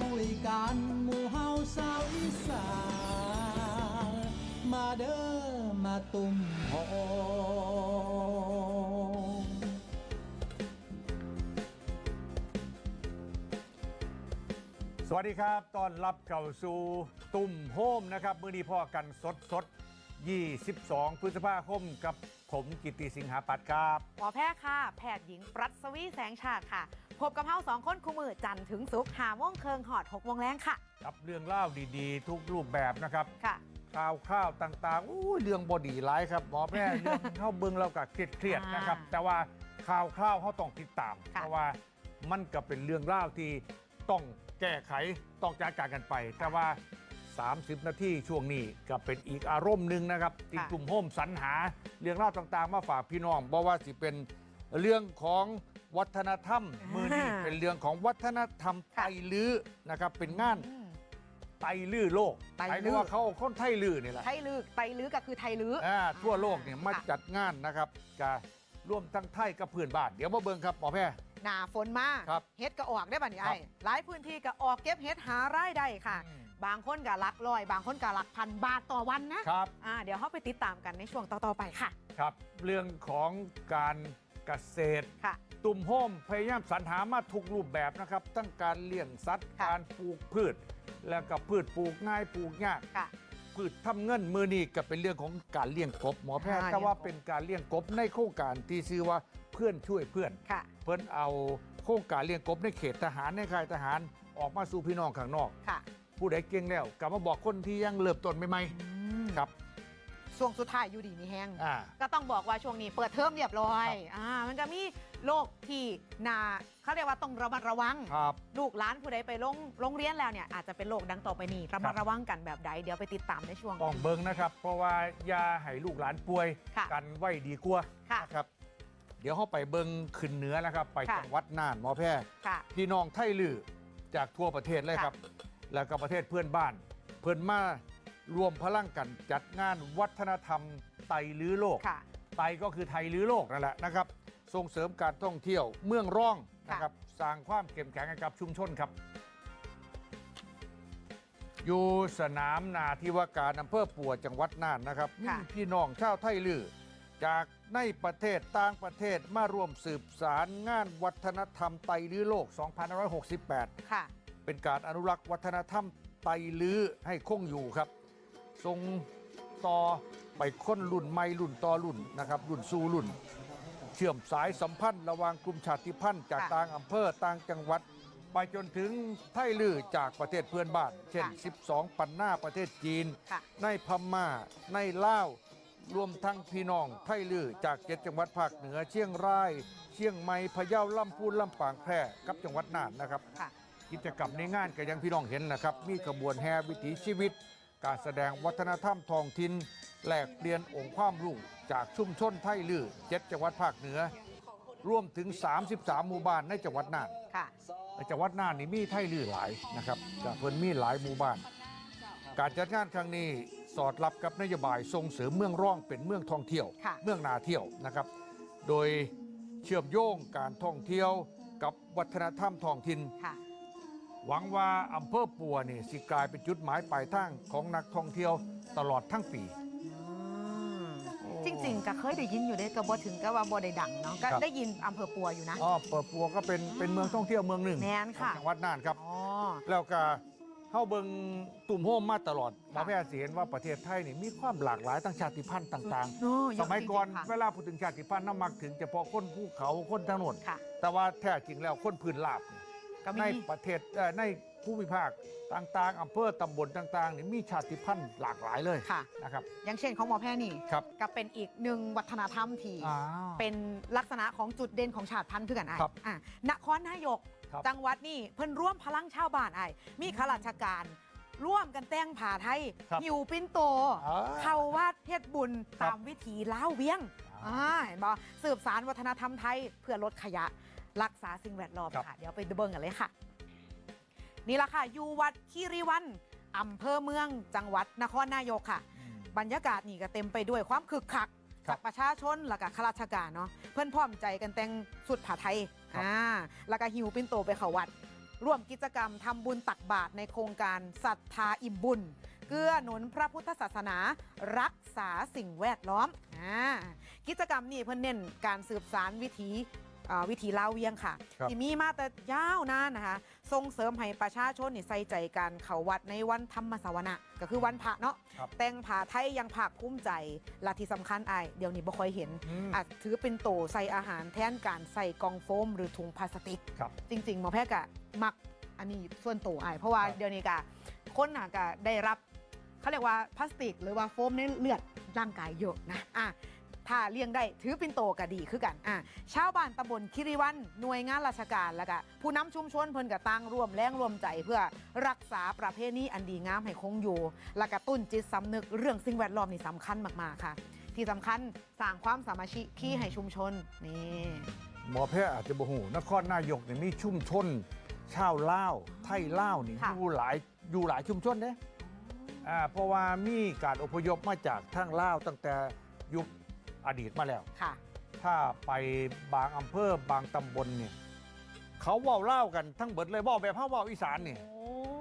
คุยกันหมู่เฮาสาวอีสานมาเด้อมาตุ่มหอมสวัสดีครับตอนรับเข้าสู่ตุ่มโฮมนะครับ มือนี้พ่อกันสดสด 22 พฤษภาคมกับ ผมกิตติสิงหาปัตย์ครับหมอแพทย์ค่ะ แพทย์หญิงปรัสวีแสงชาติค่ะ พบกับเฮาสองคนคู่มือจันทร์ถึงศุกร์หาโม่วงเคิงหอดหกโมงแรงค่ะกับเรื่องเล่าดีๆ ทุกรูปแบบนะครับค่ะ ข่าวข้าวต่างๆอู้ยเรื่องบอดีร้ายครับหมอแม่ เรื่องเข้าเบิงเรากับเครียดๆนะครับ อ่าแต่ว่าข่าวข้าวเขาต้องติดตาม ค่ะ เพราะว่ามันก็เป็นเรื่องเล่าวที่ต้องแก้ไขต้องจัดการกันไป แต่ว่า 30 นาทีช่วงนี้ก็เป็นอีกอารมณ์หนึ่งนะครับที่กลุ่มโฮมสรรหาเรื่องเล่าวต่างๆ มาฝากพี่น้องเพราะว่าสิเป็นเรื่องของวัฒนธรรม มือนี้เป็นเรื่องของวัฒนธรรมไตลื้อนะครับเป็นงานอืมไตลื้อโลกไตลื้อหมายถึงว่าเขาเอาคนไทยลื้อนี่แหละไทยลือไตลือก็คือไทยลือออ่าทั่วโลกเนี่ยมาค่ะจัดงานนะครับจะร่วมทั้งไทยกับเพื่อนบ้านเดี๋ยวมาเบิ่งครับหมอแพทย์หนาฝนมาครับเฮ็ดก็ออกได้ป่ะนี่ครัไอ้บหลายพื้นที่ก็ออกเก็บเฮ็ดหารายได้ค่ะอืม บางคนก็หลักร้อย บางคนก็หลักพันบาทต่อวันนะครับอ่าเดี๋ยวเขาไปติดตามกันในช่วงต่อๆไปค่ะ ครับ เรื่องของการเกษตร ค่ะ ตุ่มโฮมพยายามสรรหามาทุกรูปแบบนะครับ ตั้งการเลี้ยงสัตว์ค่ะ การปลูกพืช แล้วก็พืชปลูกง่ายปลูกยาก ค่ะ พืชทำเงินมือนี้ก็เป็นเรื่องของการเลี้ยงกบหมอแพทย์อ่า แต่ว่าเลี้ยงกบเป็นการเลี้ยงกบในโครงการที่ชื่อว่าเพื่อนช่วยเพื่อน ค่ะ เพิ่นเอาโครงการเลี้ยงกบในเขตทหารในค่ายทหารออกมาสู่พี่น้องข้างนอก ค่ะ ผู้ใดเก่งแล้วกลับมาบอกคนที่ยังเริ่มต้นใหม่อืมๆครับ ช่วงสุดท้ายอยู่ดีมีแห้ง อ่า ก็ต้องบอกว่าช่วงนี้เปิดเทอมเรียบร้อยครับอ่ามันก็มีโรคที่นาเขาเรียกว่าต้องระมัดระวัง ครับ ลูกหลานผู้ใดไปโรงโรงเรียนแล้วเนี่ยอาจจะเป็นโรคดังต่อไปนี้ระมัดระวังกันแบบใดเดี๋ยวไปติดตามในช่วง ต้องเบิ่งนะครับ เพราะว่าอยาให้ลูกหลานป่วย ค่ะกันไว้ดีกว่าค่ะ นะครับ เดี๋ยวเขาไปเบิ่งขึ้นเหนือนะครับ ไปค่ะจังหวัดน่านหมอแพทย์ค่ะ พี่น้องไทยลือจากทั่วประเทศเลยครับ แล้วก็ประเทศเพื่อนบ้าน เพื่อนมารวมพลังกันจัดงานวัฒนธรรมไตลื้อโลกค่ะไตก็คือไทยลื้อโลกนั่นแหละนะครับ ส่งเสริมการท่องเที่ยวเมืองร่องนะครับสร้างความเข้มแข็งให้กับชุมชนครับ อยู่สนามนาที่ว่าการอำเภอปัวจังหวัดน่านนะครับมีค่ะพี่น้องชาวไทยลือจากในประเทศต่างประเทศมาร่วมสืบสารงานวัฒนธรรมไตลื้อโลก 2568ค่ะ เป็นการอนุรักษ์วัฒนธรรมไตลื้อให้คงอยู่ครับทรงต่อไปค้นรุ่นใหม่รุ่นต่อรุ่นนะครับ รุ่นสู่รุ่น เชื่อมสายสัมพันธ์ระหว่างกลุ่มชาติพันธุ์จากค่ะต่างอำเภอต่างจังหวัด ไปจนถึงไทยลือจากประเทศเพื่อนบ้าน เช่นค่ะ12 ปันหน้าประเทศจีนค่ะในพม่า ในลาว รวมทั้งพี่น้องไทยลือจากเจ็ดจังหวัดภาคเหนือเชียงราย เชียงใหม่พะเยาลำพูนลำปางแพร่กับจังหวัดน่านนะครับค่ะ กิจกรรมในงานก็อยังพี่น้องเห็นนะครับ มีขบวนแห่วิถีชีวิต การแสดงวัฒนธรรมท้องถิ่นแลกเปลี่ยนองค์ความรู้จากชุมชนไทยลือเจ็ดจังหวัดภาคเหนือ รวมถึง 33 หมู่บ้านในจังหวัดน่านค่ะ ในจังหวัดน่านนี่มีไทยลือหลายนะครับจากเพิ่นมีหลายหมู่บ้าน การจัดงานครั้งนี้สอดรับกับนโยบายส่งเสริมเมืองร่องเป็นเมืองท่องเที่ยว ค่ะ เมืองนาเที่ยวนะครับ โดยเชื่อมโยงการท่องเที่ยวกับวัฒนธรรมท้องถิ่น ค่ะ หวังว่าอำเภอปัวนี่สิกลายเป็นจุดหมายปลายทางของนักท่องเที่ยวตลอดทั้งปี จริง ๆ ก็เคยได้ยินอยู่ได้ก็บ่ถึงก็ว่าบ่ได้ดังเนาะก็ครับ ได้ยินอำเภอปัวอยู่นะ อ๋อเปิดปัวก็เป็นเป็นเมืองท่องเที่ยวเมืองหนึ่งแม่นค่ะ ของจังหวัดน่านครับ อ๋อ แล้วก็เข้าเบิงตุ่มโฮมมาตลอดหมอค่ะแพทย์สิเห็นว่าประเทศไทยนี่มีความหลากหลายทั้งชาติพันธุ์ต่างโอ้ๆ สมัยก่อนจริงๆค่ะ เวลาพูดถึงชาติพันธุ์น้ำมักถึงเฉพาะคนภูเขาคนถนนค่ะ แต่ว่าแท้จริงแล้วคนพื้นราบนี่ ก็มี ในประเทศเอ่อในภูมิภาคต่างๆอำเภอตำบลต่างๆนี่มีชาติพันธุ์หลากหลายเลยค่ะ นะครับอย่างเช่นของหมอแพทย์นี่ ครับก็เป็นอีกหนึ่งวัฒนธรรมที่อ่าเป็นลักษณะของจุดเด่นของชาติพันธุ์คือกันไอ้ครับอะนครนายก ครับ จังหวัดนี่เพิ่นร่วมพลังชาวบ้านไอ้มีข้าราชการ ร่วมกันแต่งผ้าไทย ครับหิวปิ้นโต อ่า เข้าวัดเฮ็ดบุญครับ ตามวิถีล้าวเวียงอ่าอ่าเห็นบ่สืบสารวัฒนธรรมไทยเพื่อลดขยะ รักษาสิ่งแวดล้อมครับค่ะ เดี๋ยวไปเบิ่งกันเลยค่ะ นี่ละค่ะ อยู่วัดคีรีวันอำเภอเมืองจังหวัดนครนายกค่ะอืมบรรยากาศนี่ก็เต็มไปด้วยความคึกคักครับจากประชาชนแล้วก็ข้าราชการเนาะเพื่อนพร้อมใจกันแต่งสุดผ้าไทยครับอ่าแล้วก็หิวปินโตไปเขาวัด ร่วมกิจกรรมทำบุญตักบาตรในโครงการศรัทธาอิ่มบุญ เกื้อหนุนพระพุทธศาสนา รักษาสิ่งแวดล้อมอ่ากิจกรรมนี้เพื่อเน้นการสืบสารวิถี อ่าวิถีลาวเวียงค่ะครับ ที่มีมาแต่ยาวนานนะคะส่งเสริมให้ประชาชนนี่ใส่ใจการเขาวัดในวันธรรมสวนะก็คือวันพระเนาะครับ แต่งผ้าไทยยังภาคภูมิใจและที่สำคัญไอายเดี๋ยวนี้บ่ค่อยเห็น อืม อาจถือเป็นโตใส่อาหารแทนการใส่กล่องโฟมหรือถุงพลาสติก ครับจริงๆหมอแพทย์กะมักอันนี้ส่วนตัวไอายเพราะว่าครับ เดี๋ยวนี้กะคนน่ะกะได้รับเขาเรียกว่าพลาสติก หรือว่าโฟมในเลือดร่างกายเยอะนะอะ ถ้าเลี่ยงได้ถือเป็นโตก็ดีคือกันอะชาวบ้านตำบลคิริวันหน่วยงานราชการแล้วก็ผู้นำชุมชนเพิ่นก็ตั้งร่วมแรงร่วมใจเพื่อรักษาประเพณีอันดีงามให้คงอยู่ และกระตุ้นจิตสำนึกเรื่องสิ่งแวดล้อมนี่สำคัญมากๆค่ะ ที่สำคัญสร้างความสามัคคีให้ชุมชนนี่หมอแพทย์อาจจะบ่หูนครนายกเนี่ยมีชุมชนชาวลาวไทยลาวนี่ค่ะอยู่หลายอยู่หลายชุมชนเด้อ่าเพราะว่ามีการอพยพมาจากทางลาวตั้งแต่ยุค อดีตมาแล้ว ค่ะ ถ้าไปบางอำเภอบางตำบลเนี่ยเขาเว่าเล่าวกันทั้งเบิดเลยเว่าแบบเฮาเว่าอีสานนี่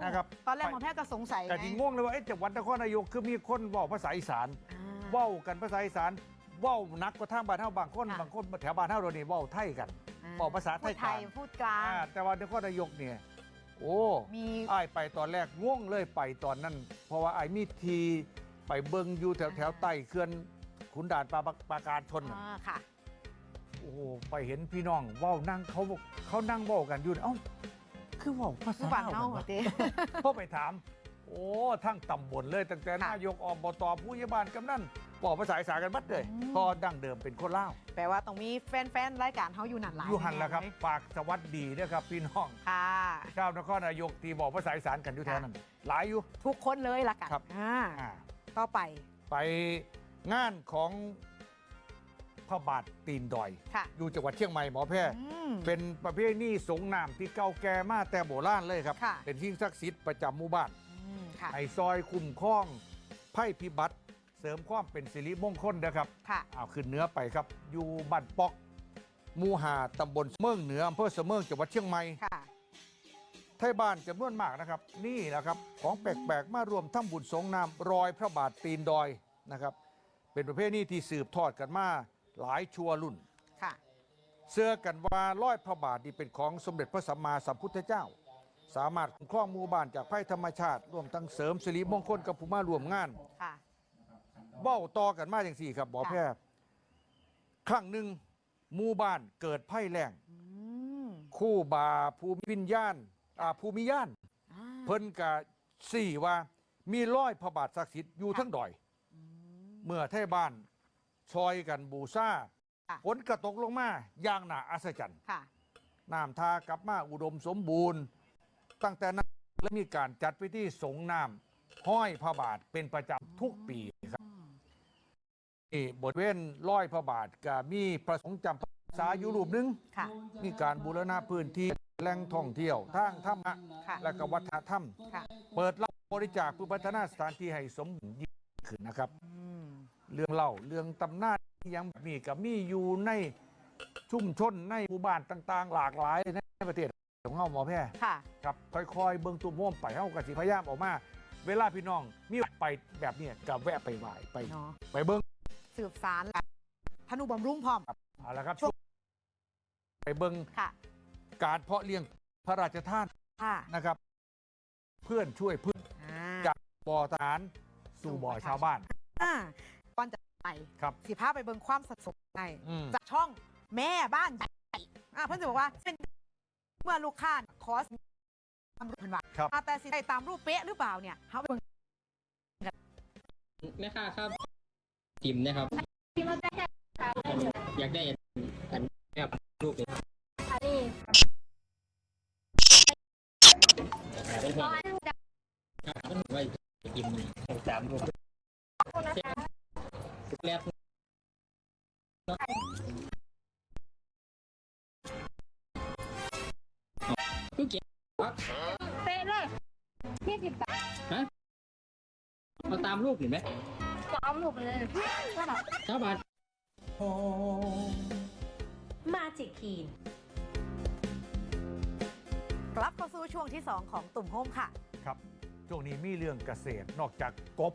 นะครับ ตอนแรกหมอแพทย์ก็สงสัยแต่ที่งงเลยว่าเอ๊ะจังหวัดนครนายกคือมีคนเว่าภาษาอีสาน อ่าเว้ากันภาษาอีสานเว้านักกว่าทางบ้านเฮาบางคนค่ะ บางคนแถวบ้านเฮาเรานี่เว้าไทยกันบอกภาษาไทยพูดไทยกลาง พูดกลาง อ่าแต่ว่านครนายกเนี่ยโอ้มี อ้ายไปตอนแรกง่วงเลยไปตอนนั้น เพราะว่าอ้ายมีทีไปเบิงอยู่แถวแถวใต้เขื่อน ขุนด่านปราปาปราการชนน่ะอ่าค่ะ โอ้โหไปเห็นพี่น้องเว้านั่งเขาบอกเขานั่งเว้ากันอยู่เอ้าคือเว้าภาคือษาบ้านลเฮาวเหรกัอนเต้พอไปถาม โอ้ทั้งตำบลเลยตั้งแต่ค่ะนายกอบตผู้ใหญ่บ้านกำนันบอกภาษาอีสานกันบัดเลยอืมพอดั้งเดิมเป็นคนลาวแปลว่าต้องมีแฟนๆรายการเฮาอยู่นั่นหลายอยู่หันแล้วครับเยฝากสวัสดีด้วยครับพี่น้องค่ะชาวนครนายกที่บอกภาษาอีสานกันอยู่แถวนั้นหลายอยู่ทุกคนเลยละกันครับอ่าอ่าต่อไปไป งานของพระบาทตีนดอย ค่ะ อยู่จังหวัดเชียงใหม่หมอแพทย์ อืม เป็นประเพณีสงน้ำที่เก่าแก่มาแต่โบราณเลยครับ ค่ะ เป็นที่ศักดิ์สิทธิ์ประจำหมู่บ้านอืมค่ะ ไอซอยคุ้มครองไพ่พิบัติ เสริมความเป็นสิริมงคลนะครับ ค่ะ เอาขึ้นเหนือไปครับ อยู่บ้านปอกหมูหาตำบลเมืองเหนืออำเภอเสมิงจังหวัดเชียงใหม่ค่ะ ไทยบ้านจำนวนมากนะครับ นี่แหละครับ ของแปลกๆ มารวมทำบุญสงน้ำรอยพระบาทตีนดอยนะครับ เป็นประเภทนี้ที่สืบทอดกันมาหลายชั่วรุ่น ค่ะเชื่อกันว่าร้อยพระบาทนี่เป็นของสมเด็จพระสัมมาสัมพุทธเจ้า สามารถคุ้มครองหมู่บ้านจากภัยธรรมชาติรวมทั้งเสริมสิริมงคลกับผู้มารวมงานค่ะ เบ้าต่อกันมาอย่างสี่ครับบอค่ะแพทย์ครั้งหนึ่งหมู่บ้านเกิดภัยแล้งอืมคู่บาภูมิวิญญาณอ่าภูมิญาณ อ่าเพิ่นกะสี่ว่ามีร้อยพระบาทศักดิ์สิทธิ์อยู่ทั้งดอยอืม เมื่อไทยบ้านซอยกันบูซาค่ะ ฝนกระตกลงมาอย่างหนาอัศจรรย์ค่ะ น้ำทากลับมาอุดมสมบูรณ์ ตั้งแต่นั้นและมีการจัดพิธีสงน้ำห้อยพระบาทเป็นประจำทุกปีครับอืมนี่บทเว้นร้อยพระบาทก็มีพระสงฆ์จำพรรษาอยู่รูปหนึง ค่ะ มีการบูรณะพื้นที่แหล่งท่องเที่ยวทางธรรมะค่ะ และก็วัฒนธรรม ค่ะ เปิดรับบริจาคเพื่อพัฒนาสถานที่ให้สมบูรณ์ยิ่งขึ้นนะครับ อืม เรื่องเล่าเรื่องตำนานที่ยังมีกับมีอยู่ในชุมชนในหมู่บ้านต่างๆ หลากหลายในประเทศของเฮาหมอแพทย์ค่ะ ครับค่อยๆ เบิ่งตุ้มโฮมไปเฮาก็สิพยายามออกมา เวลาพี่น้องมีไปแบบเนี้ยก็แวะไปไหว้ไป เนาะไปเบิ่งสืบสารและธนุบำรุงพร้อม เอาละครับช่วงไปเบิ่งค่ะ การเพาะเลี้ยงพระราชทานค่ะนะครับ เพื่อนช่วยเพื่อนอ่าจากบ่อทหารสู่บ่อชาวบ้าน อ่า ก่อนจะไปครับสิพาไปเบิ่งความสัดสดในอืมจากช่องแม่บ้านใหญ่อ่าเพื่อนจะบอกว่าเป็นเมื่อลูกค้าขอตามรูปเพิ่นว่าครับอ่าแต่สิได้ตามรูปเป๊ะหรือเปล่าเนี่ยเขาไปเบิ่งแม่ค้าครับจิมนะครับอยากได้อันแบบรูปนี้ครับเป็นห่วงครับเป็นห่วงว่าจะกินสามรูป แล้วกูเก็บครับเป๊ะเลยยี่สิบบาทเอาตามรูปเห็นไหมจะเอาหนุบเลยว่าบบเจ้าบาทมาจิกคีนกลับเข้าสู่ช่วงที่ 2 ของตุ่มโฮมค่ะ ครับ ช่วงนี้มีเรื่องเกษตรนอกจากกบ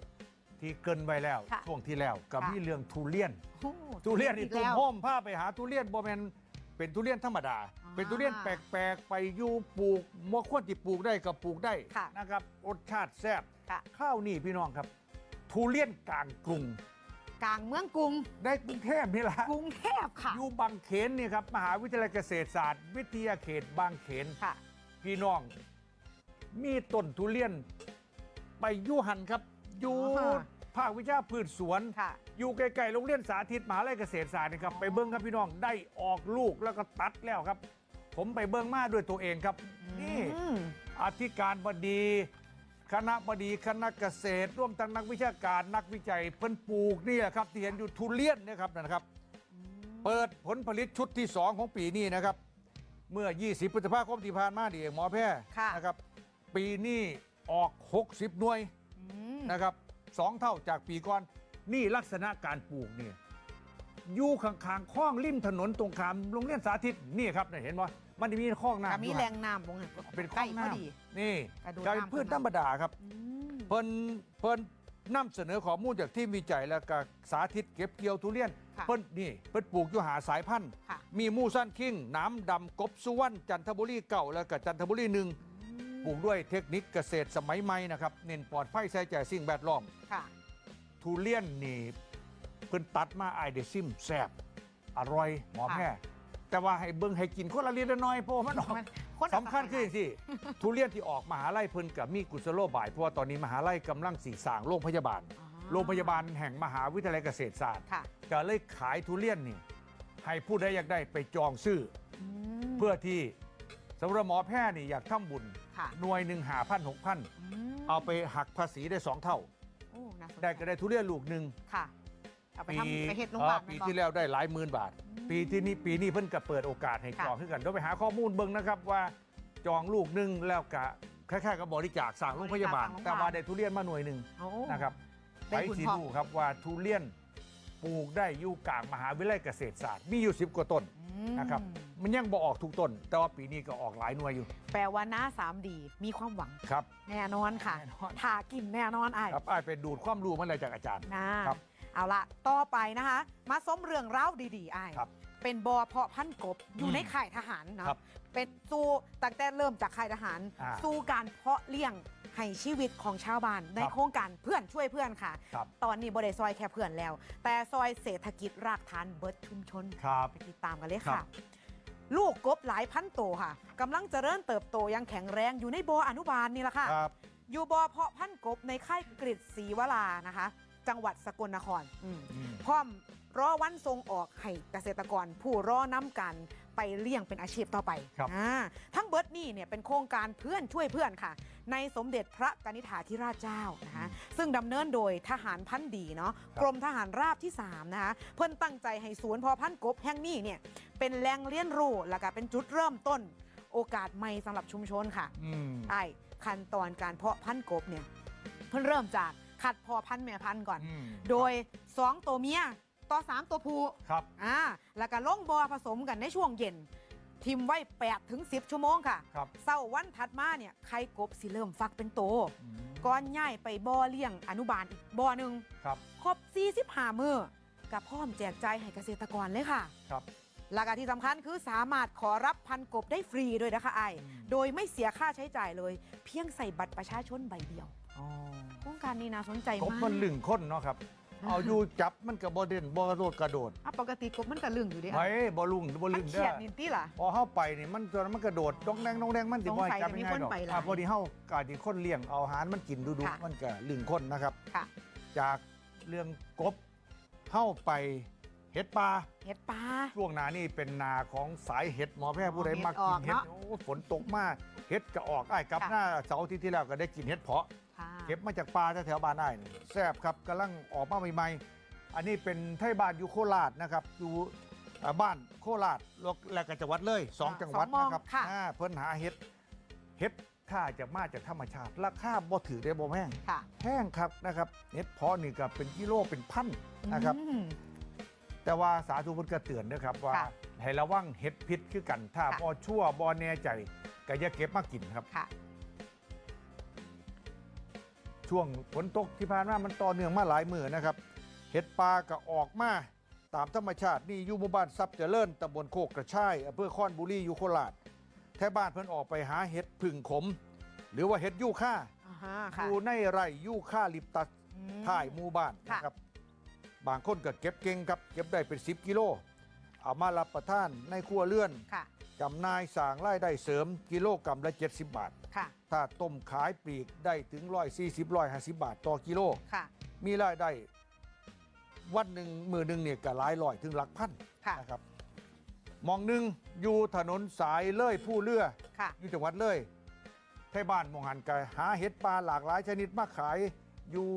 ที่เกินไว้แล้วค่ะช่วงที่แล้วก็ค่ะ มีเรื่องทุเรียน โอ้ทุเรียนนี่อีกตุ้มแล้ว โฮมพาไปหาทุเรียนบ่แมนเป็นทุเรียนธรรมดา อ่าเป็นทุเรียนแปลกๆ ไปอยู่ปลูกมอควรที่ปลูกได้ก็ปลูกได้ค่ะนะครับรสชาติแซ่บค่ะ ข้าวนี่พี่น้องครับ ทุเรียนกลางกรุง กลางเมืองกรุงได้กรุงเทพนี่แหละกรุงเทพค่ะอยู่บางเขนนี่ครับมหาวิทยาลัยเกษตรศาสตร์ วิทยาเขตบางเขน ค่ะ พี่น้อง มีต้นทุเรียน ไปอยู่หันครับ อยู่อ๋อภาควิชาพืชสวน ค่ะ อยู่ไกลๆโรงเรียนสาธิตมหาลัยเกษตรศาสตร์นี่ครับไปเบิ้งครับพี่น้องได้ออกลูกแล้วก็ตัดแล้วครับ ผมไปเบิ้งมาด้วยตัวเองครับ นี่ อืม อธิการบดี คณะบดีคณะเกษตร ร่วมทั้งนักวิชาการนักวิจัยเพิ่นปลูกนี่แหละครับที่เห็นอยู่ทุเรียนเนะครับนั่นนะครับ เปิดผลผลิตชุดที่ 2 ของปีนี้นะครับ เมื่อ 20พฤษภาคมที่ผ่านมานี่เองหมอแพทย์ค่ะ นะครับ ปีนี้ออก 60 หน่วยอืม นะครับสองเท่าจากปีก่อนนี่ลักษณะการปลูกนี่อยู่ข้างๆคลองริมถนนตรงข้ามโรงเรียนสาธิตนี่ครับเนี่ยเห็นว่ามันจะมีคลองแต่น้ำอมียู่แรหั่นงน้ำตรงนั้นเป็นคลใกล้องพอน้ดีำนี่กระโดดกลายเป็นน้ำพืชขึ้นมาธรรมดาครับอืมเพิ่นเพิ่นนำเสนอข้อมูลจากที่วิจัยแล้วก็สาธิตเก็บเกี่ยวทุเรียนค่ะเพิ่นนี่เพิ่นปลูกอยู่หาสายพันธุ์ค่ะมีมูซันคิงน้ำดำกบสุวรรณจันทบุรีเก่าแล้วก็จันทบุรีหนึ่ง ปลูกด้วยเทคนิคเกษตรสมัยใหม่นะครับ เน้นปลอดภัยใส่ใจสิ่งแวดล้อมค่ะ ทุเรียนนี่เพิ่นตัดมาไอายเดซิมแซ่บอร่อยหมอค่ะแพทย์แต่ว่าให้เบิ่งให้กินคนละเลียดละน้อยเพราะว่ามันออกมันนสำคัญคืออย่างสิทุเรียนที่ออกมหาลัยเพิ่นกับมีกุศโลบาย เพราะว่าตอนนี้มหาลัยกำลังสีสร้างโรงพยาบาล อ๋อโรงพยาบาลแห่งมหาวิทยาลัยเกษตรศาสตร์ ค่ะก็เลยขายทุเรียนนี่ให้ผู้ใดอยากได้ไปจองซื้อ อือมเพื่อที่ สำหรับหมอแพทย์นี่อยากทำบุญ ค่ะหน่วยหนึ่งหาพันหกพันมเอาไปหักภาษีได้สองเท่า โอ้น่าสนใจได้ก็ได้ทุเรียนลูกหนึ่งค่ะ เอาไปปีทำไปเฮ็ดโรงพยาบาลเอ่อปีแม่นบ่ที่แล้วได้หลายหมื่นบาทอืมปีที่นี้ปีนี้เพิ่นก็เปิดโอกาสให้ค่ะจองขึ้นกันเดี๋ยวไปหาข้อมูลเบิ่งนะครับว่าจองลูกหนึ่งแล้วก็คล้ายๆกับบริจาคสั่งโรงพยาบาล แต่ว่าได้ทุเรียนมาหน่วยหนึ่งโอ้นะครับได้ไปบุญสีพร้อมดูครับว่าทุเรียน ปลูกได้อยู่กลางมหาวิทยาลัยเกษตรศาสตร์ มีอยู่10กว่าต้นอืมนะครับมันยังบ่ออกทุกต้น แต่ว่าปีนี้ก็ออกหลายหน่วยอยู่ แปลว่าหน้า 3D มีความหวัง ครับ แน่นอนค่ะแน่นอนถ่ากินแน่นอนไอ้ายครับอ้ายไปดูดความรู้มาเลยจากอาจารย์ นะครับเอาละต่อไปนะคะ มาส้มเรื่องเล่าวดีๆไอ้ายครับเป็นบอเพาะพันธุ์กบอยู่อืมในค่ายทหารเนาะครับเป็นสู้ตั้งแต่เริ่มจากค่ายทหาร อ่า สู้การเพาะเลี้ยง ให้ชีวิตของชาวบ้านในครับโครงการเพื่อนช่วยเพื่อนค่ะ ครับ ตอนนี้บริซอยแค่เพื่อนแล้ว แต่ซอยเศรษฐกิจรากฐานเบิร์ดชุมชน ครับ ไปติดตามกันเลยครัค่ะ บ ลูกกบหลายพันตัวค่ะกำลังเจริญเติบโตอยังแข็งแรงอยู่ในบออนุบาลนี่แหละค่ะ ครับ อยู่บอเพาะพันธุ์กบในค่ายกริดศรีวรานะคะ จังหวัดสกลนครอืมอืมพร้อมรอวันทรงออกให้เกษตรกรผู้รอน้ำกัน ไปเลี้ยงเป็นอาชีพต่อไปครับ อ่าทั้งเบิร์ดนี่เนี่ยเป็นโครงการเพื่อนช่วยเพื่อนค่ะ ในสมเด็จพระกนิษฐาธิราชเจ้านะคะซึ่งดำเนินโดยทหารพันดีเนาะกรมทหารราบที่3นะคะเพื่อนตั้งใจให้ศูนย์เพอพันธุ์กบแห่งนี้เนี่ยเป็นแหล่งเรียนรู้แล้วก็เป็นจุดเริ่มต้น โอกาสใหม่สำหรับชุมชนค่ะ อืมไอ้ขั้นตอนการเพาะพันธุ์กบเนี่ยเพิ่นเริ่มจากคัดพอพันธุ์แม่พันธุ์ก่อน อืมโดย2ตัวเมีย ต่อ 3 ตัวผู้ครับอ่าแล้วก็ลงบอผสมกันในช่วงเย็น ทิมไว้8ถึง10 ชั่วโมงค่ะครับเศร้าวันถัดมาเนี่ยไข่กบสิเริ่มฟักเป็นโตอืมก่อนย่ายไปบอเลี้ยงอนุบาลอีกบอหนึ่งครับครบ45มือกับพร้อมแจกจ่ายให้เกษตรกรเลยค่ะครับหลักการที่สำคัญคือสามารถขอรับพันธุ์กบได้ฟรีด้วยนะคะไอายอืมโดยไม่เสียค่าใช้จ่ายเลย เพียงใส่บัตรประชาชนใบเดียวอ๋อโครงการนี้น่าสนใจกบมากมันลึงค้นเนาะครับ เอาอยู่จับมันกับบอเด่นบอโดดกระโดดอะปกติกบมันก็ลึงอยู่ดิไว้บอลุงบอมัลึนงเขีเด้ยอดนินตี้ล่ะ พอเข้าไปนี่มันตัวนั้นมันกระโดดดองแดงดองแดงมันติสงบ่อยสัยจับจะมีง่ายๆดอกคนไปหลายอะพอดีเฮากาดีคนเลี้ยงเอาอาหารมันกินดูดูค่ะ มันก็ลึงคนนะครับ ค่ะจากเรื่องกบเข้าไปเห็ดปลาเห็ดปลา ช่วงหนานี่เป็นนาของสายเห็ดหมอแพทย์ผู้ใดอ๋อมักกินเห็เห็ดดออกเนอะโอ้ฝนตกมากเห็ดก็ออกไอ้ายกลับค่ะ หน้าเสาร์อาที่ที่แล้วก็ได้กินเห็ดเพาะ ค่ะเก็บมาจากปลาแถวๆบ้านไอ้ายนี่แซ่บครับกำลังออกมาใหม่ๆ อันนี้เป็นไทยบ้านอยู่โคราชนะครับอยู่อ่าบ้านโคราชแล้วและก็จังหวัดเลยสองอ่าจังหวัดสองมองนะครับค่ะ อ่าเพิ่นหาเห็ดเห็ดถ้าจะมาจากธรรมชาติราคาบ่ถือได้บ่แพงค่ะแพงครับนะครับเห็ดเพาะนี่ก็เป็นกิโลเป็นพันนะครับ อืม แต่ว่าสาธุเพิ่นก็เตือนนะครับว่าค่ะให้ระวังเห็ดพิษคือกัน ถ้าค่ะ บ่ชั่วบ่แน่ใจก็อย่าเก็บมากินครับ ค่ะ ช่วงฝนตกที่ผ่านมามันต่อเนื่องมาหลายมือนะครับ เห็ดปลาก็ออกมาตามธรรมชาตินี่อยู่หมู่บ้านทรัพย์เจริญตำบลโคกกระช่ายอำเภอค้อนบุรีอยู่โคราชแท่บ้านเพิ่นออกไปหาเห็ดผึ่งขม หรือว่าเห็ดยูค่าอ่าฮะอค่ะ ยู่ในไร่ยูค่าลิปตัส อืมท้ายหมู่บ้านค่ะ นะครับ บางคนก็เก็บเก่งครับ เก็บได้เป็น 10 กิโล เอามารับประทานในครัวเรือนค่ะ จำหนายสร้างรายได้เสริมกิโลกรัมละ 70 บาท ค่ะ ถ้าต้มขายปลีกได้ถึง140 150บาทต่อกิโล ค่ะ มีรายได้ วันหนึ่งมือหนึ่งเนี่ยก็หลายร้อยถึงหลักพันค่ะ นะครับหมองหนึ่งอยู่ถนนสายเลยผู้เรือ ค่ะ อยู่จังหวัดเลยไทบ้านหมองหันก็หาเห็ดปลาหลากหลายชนิดมาขายอยู่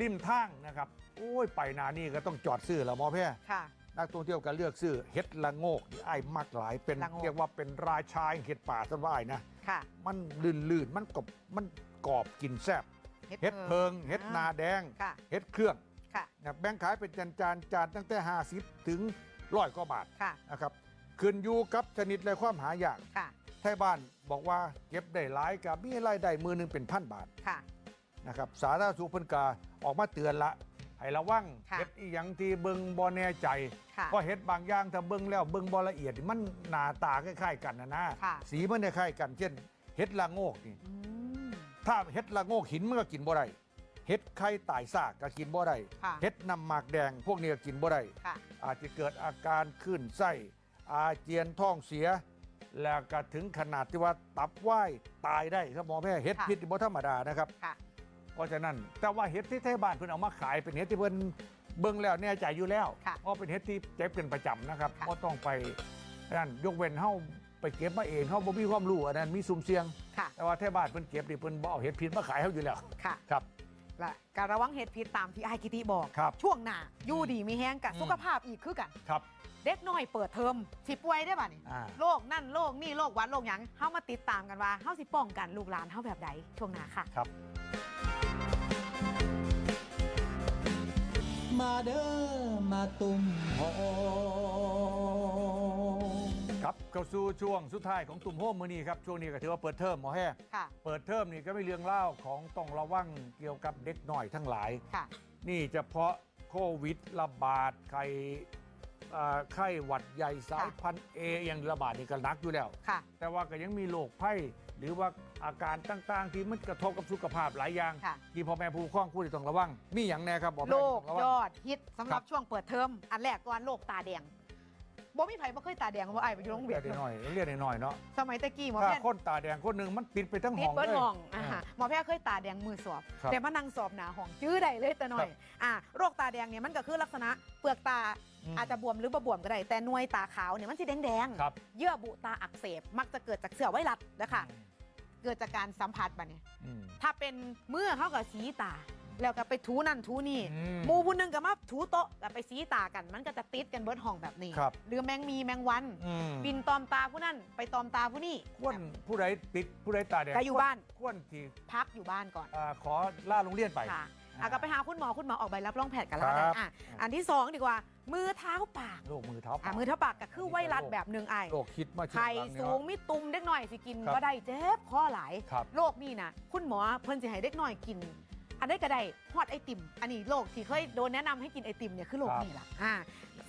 ริมทางนะครับ โอ้ยไปหนานี่ก็ต้องจอดซื้อแล้วหมอแพทย์ค่ะ นักท่องเที่ยวก็เลือกซื้อเห็ดละโงกที่ไอ้ายมักหลายเป็นละโงก เรียกว่าเป็นราชาแห่งเห็ดป่าต้นว่าไอ้ายนะค่ะมันลื่นๆมันกรอบมันกรอบกินแซ่บเห็ดเพิงเห็ดนาแดงค่ะเห็ดเครื่องค่ะนะแบ่งขายเป็นจานจานๆจานตั้งแต่ 50 ถึงร้อยกว่าบาทค่ะนะครับขึ้นอยู่กับชนิดและความหายากค่ะไทยบ้านบอกว่าเก็บได้หลายกับมีรายได้มือหนึงเป็นพันบาท ค่ะ นะครับสาธารณสุขเพิ่นกาออกมาเตือนละ ให้ระวังค่ะเฮ็ดอีหยังที่เบิ่งบ่แน่ใจค่ะ เพราะเฮ็ดบางอย่างถ้าเบิ่งแล้วเบิ่งบ่ละเอียดนี่มันหน้าตาคล้ายๆกันนะนะค่ะ สีมันคล้ายๆกันเช่นเฮ็ดละโงกนี่ อืม ถ้าเฮ็ดละโงกหินมันก็กินบ่ได้เฮ็ดไข่ตายซากก็กินบ่ได้ค่ะ เฮ็ดน้ำหมากแดง พวกนี้ก็กินบ่ได้ค่ะ อาจจะเกิดอาการคลื่นไส้อาเจียนท้องเสีย แล้วก็ถึงขนาดที่ว่าตับไหว้ตายได้ครับหมอแม่เฮ็ดค่ะ พิษบ่ธรรมดานะครับ ค่ะ เพราะฉะนั้นแต่ว่าเห็ดที่ไทยบ้านเพิ่นเอามาขายเป็นเห็ดที่เพิ่นเบิ่งแล้วแน่ใจอยู่แล้วค่ะเพราะเป็นเห็ดที่เจ็บเป็นประจำนะครับค่ะ ก็ต้องไปนั่นยกเว้นเฮาไปเก็บมาเองเฮาบ่มีความรู้อันนั้นมีสุ่มเสี่ยง ค่ะแต่ว่าไทยบ้านเพิ่นเก็บนี่เพิ่นบ่เอาเห็ดพิษมาขายเฮาอยู่แล้วค่ะครับ และการระวังเหตุพิษตามที่ไอายกิติบอก ครับช่วงหน้าอยู่ดีมีแห้งกันอืม สุขภาพอีกคือกัน ครับเด็กน้อยเปิดเทอมสิป่วยได้ป่ะนี่อ่า โรคนั่นโรคนี่โรคหวัดโรคหยังเฮามาติดตามกันว่าเฮาสิป้องกันลูกหลานเฮาแบบใดช่วงหน้าค่ะ มาเด้อมาตุ่มหอมครับเข้าสู่ช่วงสุดท้ายของตุ่มโฮมมื้อนี้ครับช่วงนี้ก็ถือว่าเปิดเทอมหมอแฮ่ค่ะ เปิดเทอมนี่ก็มีเรื่องเล่าของต้องระวังเกี่ยวกับเด็กหน่อยทั้งหลาย ค่ะ นี่เฉพาะโควิดระบาดไข้อ่าไข้หวัดใหญ่สายพันธุ์เอยังระบาดนี่ก็หนักอยู่แล้ว ค่ะ แต่ว่าก็ยังมีโรคไข้ หรือว่าอาการต่างๆ ที่มันกระทบกับสุขภาพหลายอย่าง ค่ะ ที่พ่อแม่ผู้ปกครองผู้ที่ต้องระวัง มีอย่างแน่ครับบอกโรแม่คต้องระวัยง อดฮิตสำหครัรับบ ช่วงเปิดเทอมอันแรกก่อนโรคตาแดง บ่มีไผบ่เคยตาแดงว่าไอ้ายไปอยู่โรงเรียนเรียนหน่อยเรียนหน่อยเนาะสมัยตะกี้หมอถ้าแพทย์คนตาแดงคนหนึ่งมันปิดไปทั้งติห้ดองเบิร์ดเลย ห้องอ่าอ่าฮะหมอแพทย์เคยตาแดงมือสอบ ครับแต่มานั่งสอบหนาห้องจื้อได้เลยแต่หน่อยครับอ่าโรคตาแดงเนี่ยมันก็คือลักษณะเปลือกตาอืม อาจจะบวมหรือบ่บวมก็ได้แต่หน่วยตาขาวเนี่ยมันสีแดงครับๆเยื่อบุตาอักเสบมักจะเกิดจากเสื่อไวรัสนะคะ เกิดจากการสัมผัสแบบนี้อืมถ้าเป็นเมื่อเขากับสีตา แล้วก็ไปถูนั่นถูนี่อืมหมูผู้หนึงก็มาถูโต๊ะแล้วไปสีตากัน มันก็จะติดกันเบิดห้องแบบนี้ ครับ หรือแมงมีแมงวัน อืมบินตอมตาผู้นั่นไปตอมตาผู้นี่ ควรผู้ใดติดผู้ใดตาแดงก็อยู่บ้าน ควรที่พักอยู่บ้านก่อนอ่าขอล่าโรงเรียนไป ค่ะอะก็ไปหาคุณหมอคุณหมอออกใบรับรองแพทย์กันแล้วกัครันบอะอันที่สองดีกว่า มือเท้าปากโรคมือเท้าอะปากมือเท้าปากก็คือไวรัสแบบหนึ่งไอ โรคคิดมาช่วงไข้หลังเนี่ย สูงมีตุ่มเด็กหน่อยสิกินครับ ก็ได้เจ็บคอหลาย ครับ โรคนี่นะคุณหมอเพิ่นสิให้เด็กหน่อยกิน อันได้ก็ได้ฮอดไอติม อันนี้โรคที่เคยโดนแนะนำให้กินไอติมเนี่ยคือโรคครับนี่ล่ะอ่า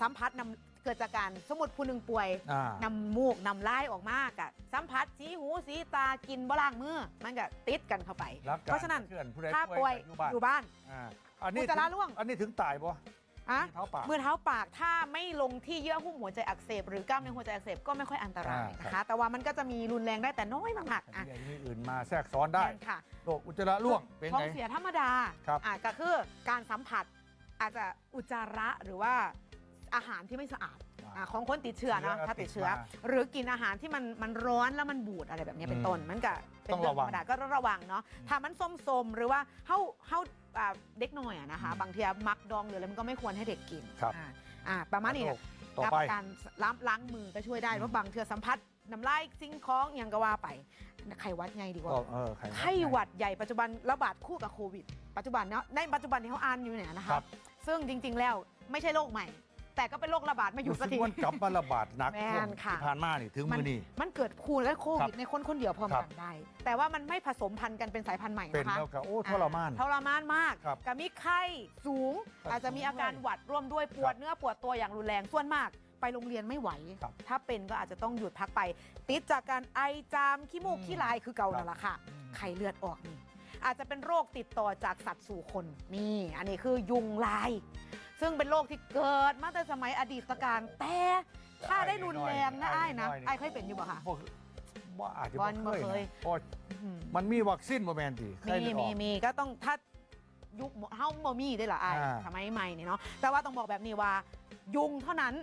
สัมผัสนำเกิดจากการสมมติผู้หนึ่งป่วยอ่านำมูกนำลายออกมากะสัมผัสสีหูสีตากินบ่ล้างมือมันก็ติดกันเข้าไป รักกัเพราะฉะนั้น เพื่อนผู้ใดถ้าป่วยอยู่บ้านอยู่บ้านอ่าอันนี้อุจจาระถึงร่วง อันนี้ถึงตายปะ อะเท้าปาก มือเท้าปากถ้าไม่ลงที่เยื่อหุ้มหัวใจอักเสบหรือกล้ามเนื้อหัวใจอักเสบก็ไม่ค่อยอันตรายอ่านะครัคะบแต่ว่ามันก็จะมีรุนแรงได้แต่น้อยมากๆอัอะนนี้มีอื่นมาแทรกซ้อนได้แม่นค่ะโรคอุจจาระร่วงเป็นท้อไงงเสียธรรมดาครับอะก็คือการสัมผัสอาจจะอุจจาระหรือว่าอาหารที่ไม่สะอาดอะของคนติดเชื้อนะเชื้อถ้าติดเชื้อติดมาหรือกินอาหารที่มันมันร้อนแล้วมันบูดอะไรแบบนี้เป็นต้นมันก็เป็นต้องเรื่อระงวัธรงรมดาก็ระวังเนาะถ้ามันส้มๆหรือว่าเฮาเฮา อ่าเด็กน้อยอะนะคะอืมบางทีมักดองหรืออะไรมันก็ไม่ควรให้เด็กกินครับ อ่าอ่าประมาณนี้โรเนี่ยคต่อกับไปการล้างล้างมือก็ช่วยได้อืมเพราะบางเทือสัมผัสน้ำลายสิ่งของอย่างก็ว่าไปไข้หวัดไงดีกว่าก็เออไข้ไข้หวัดใหญ่ปัจจุบันระบาดคู่กับโควิด ปัจจุบันเนาะในปัจจุบันที่เขาอ่านอยู่เนี่ยนะครัคะบ ซึ่งจริงๆแล้วไม่ใช่โรคใหม่ แต่ก็เป็นโรคระบาดไม่หยุดรู้สักสึกที มันกลับมาระบาดหนักแม่นช่วงค่ะ ที่ผ่านมานี่ถึงมัมือนี่ มันเกิดคูณและโควิดครับในคนคนเดียวพร้อมครักับ นได้ แต่ว่ามันไม่ผสมพันธุ์กันเป็นสายพันธุ์ใหม่เป็นนะคะ แล้วก็โอ้ทรมาน ทรมานมากครับกับมีไข้สูง ครับอาจจะมีอาการสูงด้วยหวัดร่วมด้วยปวครัดบเนื้อปวดตัวอย่างรุนแรงส่วนมาก ไปโรงเรียนไม่ไหว ครับถ้าเป็นก็อาจจะต้องหยุดพักไป ติดจากการไอจาม ขี้มูก อืมขี้ลายคือเก่าครับนั่นแหละค่ะ อืม ไข้เลือดออกนี่อาจจะเป็นโรคติดต่อจากสัตว์สู่คนนี่ อันนี้คือยุงลาย ซึ่งเป็นโรคที่เกิดมาแต่สมัยอดีตการแต่ถ้าได้รุนแรงนะไอ้ายนะไอ้ายเคยเป็นอยู่ปะคะบ่ว่าอาจจะบอลบ่บ่เคเคยย นะเพราะอืมมันมีวัคซีนบ่แม่นติไข้มีเลือดอมีอก มีก็ต้องถ้ายุคเฮ้าบ่มีได้เหรอไอ้ายอ่า สมัยใหม่เนี่ยเนาะแต่ว่าต้องบอกแบบนี้ว่ายุงเท่านั้น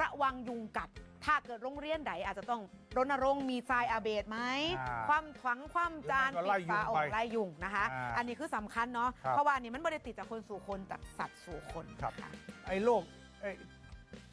ระวังยุงกัด ถ้าเกิดโรงเรียนใดอาจจะต้องรณรงค์มีทรายอาเบดไหม อ่าความฝังความจานหรือไม่ก็ไล่ปิดฝายุงออไปกไล่ยุงนะคะ อ่าอันนี้คือสำคัญเนาะ ครับเพราะว่าอันนี้มันไม่ได้ติดจากคนสู่คนจากสัตว์สู่คนครับะไอ้โรคไอ้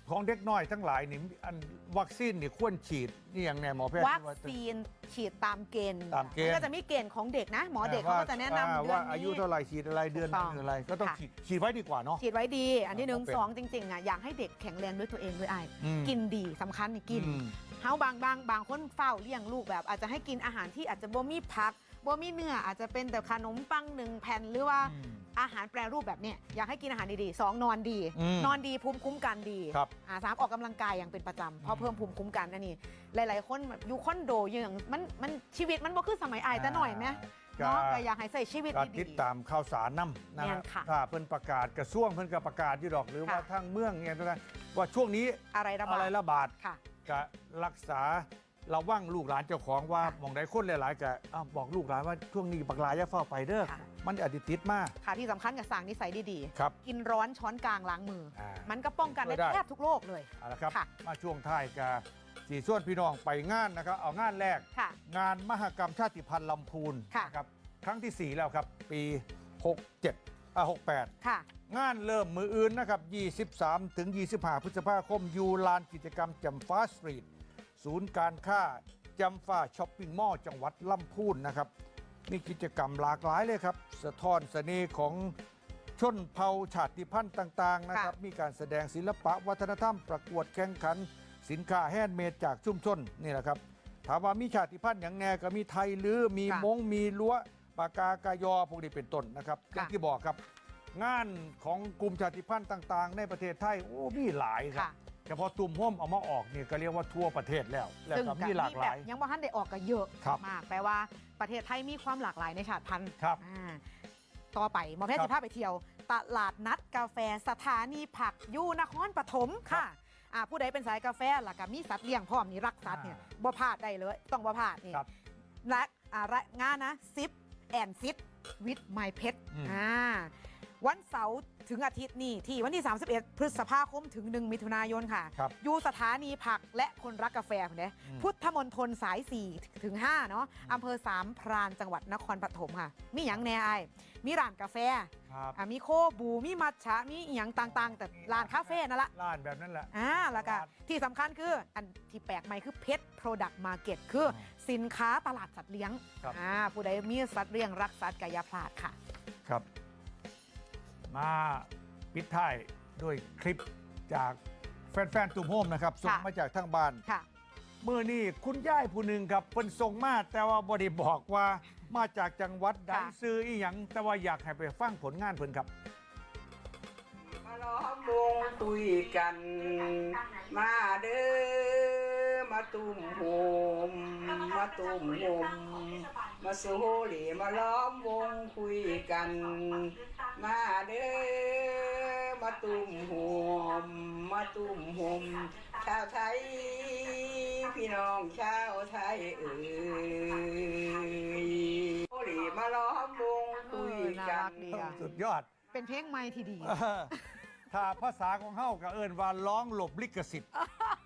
ของเด็กน้อยทั้งหลายนี่อันวัคซีนนี่ควรฉีดนี่อย่างแน่หมอแพทย์วัคว่าจะซีนฉีดตามเกณฑ์ตามเกณฑ์นก็จะมีเกณฑ์ของเด็กนะ หมอเด็กเขาก็จะแนะนำอ่าเดือนว่านี้อายุเท่าไหร่ฉีดอะไรเดือนถูกต้องหนึ่งอะไร ก็ต้องค่ะ ฉีดฉีดไว้ดีกว่าเนาะ ฉีดไว้ดี อันที่หนึ่งเป็นสองจริงๆอะอยากให้เด็กแข็งแรงด้วยตัวเองด้วยไอ้ายอืม กินดีสำคัญนี่กิน อืม เฮาบางบางบางคนเฝ้าเลี้ยงลูกแบบอาจจะให้กินอาหารที่อาจจะบ่มีผัก บ่มีเนื้ออาจจะเป็นแต่ขนมปังหนึ่งแผ่นหรือว่าอืม อาหารแปรรูปแบบเนี้ยอยากให้กินอาหารดีๆสองนอนดี อืมนอนดีภูมิคุ้มกันดีครับอ่าสามออกกำลังกายอย่างเป็นประจำเพราะเพิ่มภูมิคุ้มกันนั่นนี่หลายๆ คนแบบอยู่คอนโดอย่างมันมันชีวิตมันบ่คือสมัยอายแต่หน่อยไหมก็ เนาะก็อยากให้ใส่ชีวิตก็ดี ติดตามข่าวสารน้ำนะแม่ฮะนค่ะถ้าเพิ่นประกาศกระทรวงเพิ่นก็ประกาศอยู่ดอกหรือว่าค่ะ ทางเมืองเนี่ยนะว่าช่วงนี้ๆอะไรระบาอะไรดระบาดค่ะ ก็รักษา ระวังลูกหลานเจ้าของว่าค่ะหมองใดคนหลายๆก็อ้าวบอกลูกหลานว่าช่วงนี้บักหลายอย่าเฝ้าไปเด้อค่ะ มันอาจจะติดมากค่ะที่สำคัญกับสั่งนิสัยดีครับ ๆ กินร้อนช้อนกลางล้างมือออ่ามันก็ป้องกันได้ช่วยได้ แทบทุกโรคเลย เอาละครับ ค่ะ มาช่วงท้ายกับสีส่วนพี่น้องไปงานนะครับ เอางานแรก ค่ะ งานมหกรรมชาติพันธุ์ลำพูนค่ะ นะครับครั้งที่ 4 แล้วครับ ปี 67อ่า68 ค่ะ งานเริ่มมืออื่นนะครับ 23 ถึง 25 พฤษภาคม ยูลานกิจกรรมจำฟ้าสตรีท ศูนย์การค้าจำฟ้าช้อปปิ้งมอลล์จังหวัดลำพูนนะครับมีกิจกรรมหลากหลายเลยครับ สะท้อนเสน่ห์ของชนเผ่าชาติพันธุ์ต่างๆนะครับ มีการแสดงศิลปะวัฒนธรรมประกวดแข่งขัน สินค้าแฮนด์เมดจากชุมชนนี่แหละครับ ถามว่ามีชาติพันธุ์อย่างแน่ก็มีไทยหรือมีค่ะมงมีล้วปากากายอพวกนี้เป็นต้นนะครับอค่ะ ย่างที่บอกครับ งานของกลุ่มชาติพันธุ์ต่าง ๆ ในประเทศไทยโอ้มีหลายครับ ค่ะ เฉพาะตุ่มห้อมเอามาออกเนี่ยก็เรียกว่าทั่วประเทศแล้ว แล้วซึ่งก็กับมีหลากหแบลาบยยังว่าท่านได้ออกก็เยอะครับมาก แปลว่าประเทศไทยมีความหลากหลายในชาติพันธุ์ครับอ่าต่อไปหมอแพทย์ครับสิพาไปเที่ยว ตลาดนัดกาแฟสถานีผักอยู่นครปฐมค่ะอ่าผู้ใดเป็นสายกาแฟล่ะก็มีสัตว์เลี้ยงพร้อมนี่รักสัตว์เนี่ยบ่พลาดได้เลย ต้องบ่พลาดนี่ครับ และอ่าและงานนะซิปแอนซิปวิดไมเพชอืม อ่า วันเสาร์ถึงอาทิตย์นี่ที่วันที่ 31 พฤษภาคมถึง 1 มิถุนายนค่ะ ครับอยู่สถานีผักและคนรักกาแฟคนนี้อืม พุทธมณฑลสาย 4 ถึง 5 เนาะอำเภอสามพรานจังหวัดนครปฐมค่ะ มีอย่างแน่ไอายมีร้านกาแฟครับอะมีโคบูมีมัทฉะมีอหย่างต่างๆ แต่ร้านคาเฟ่นั่นละ ร้านแบบนั้นแหละ อ่าแล้วก็ร้านที่สำคัญคืออันที่แปลกใหม่คือเพชรโปรดักต์มาเก็ตคืออมสินค้าตลาดสัตว์เลี้ยงครับ อ่าผู้ใดมีสัตว์เลี้ยงรักสัตว์กายาพลาดค่ะ ครับ มาปิดท้ายด้วยคลิปจากแฟนๆตุ่มโฮมนะครับส่งค่ะมาจากทางบ้านค่ะมือนี่คุณย่ายผู้หนึ่งครับเพิ่นส่งมาแต่ว่าบริบอกว่ามาจากจังหวัดใดค่ะซื้ออีหยังแต่ว่าอยากให้ไปฟังผลงานเพิ่นครับมาล้อมวงคุยกัน มาเด้อ มาตุ่มโฮมมาตุ่มโฮมมาสูหลีมาล้อมวงคุยกัน มาเด้อมาตุ่มโฮมมาตุ่มโฮมชาวไทย พี่น้องชาวไทยเอ่ยโอหลีมาล้อมวงคุยเออน่ากัรันกดีอะสุดยอด เป็นเพลงใหม่ที่ดีเออ ถ้าภาษาของเฮาก็เอิ้นว่าร้องหลบลิขสิทธิ์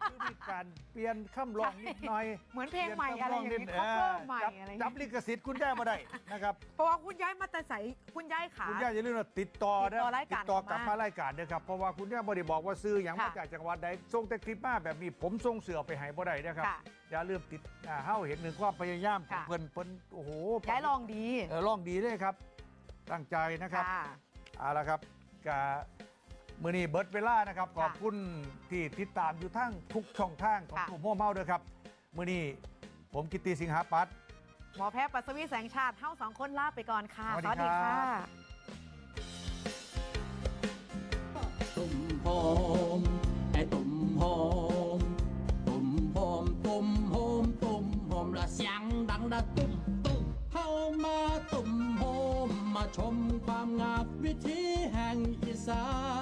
คือมีการเปลี่ยนคำร้องนิดหน่อยเหมือนเพลงใหม่อะไรอย่างเปลี่นี้นเขาคำเพิ่ร้มองใหม่นิดอะไรอเอย่าองจับนี้ลิขสิทธิ์คุณย่ามาได้นะครับ เพราะว่าคุณย้ายมาแต่ใสคุณย้ายขา คุณย่าอย่าลืมว่าติดต่อติดต่อรายการติดต่อกลับมามารายการนะครับ เพราะว่าคุณย่าบริบอกว่าซื้ออย่างมาค่ะจากจังหวัดใดส่งแต่คลิปมาแบบนี้ผมส่งเสือไปให้บ่ได้นะครับ ค่ะอย่าลืมติดอ่าเฮาเห็นหนึ่งความพยายามของค่ะ เพิ่นเพิ่นโอ้โหย้ายลองดีเออลองดีเลยครับ ตั้งใจนะครับ ค่ะ เอาละครับกะ มือนี้เบิร์ดเวลานะครับขอบคุณที่ติดตามอยู่ทั้งทุกช่องทางของค่ะกลุ่มโฮมเฮาด้วยครับมือนี้ผมกิตติสิงหาปัตย์หมอแพทย์ปัสวีแสงชาติเท่าสองคนลาไปก่อนค่ะสวัสดีครับตุ่มหอมไอ้ตุ่มหอมตุ่มหอมตุ่มหอมตุ่มหอมละเสียงดังละตุ่มตุ่มเข้ามาตุ่มหอมมาชมความงามวิถีแห่งอีสาน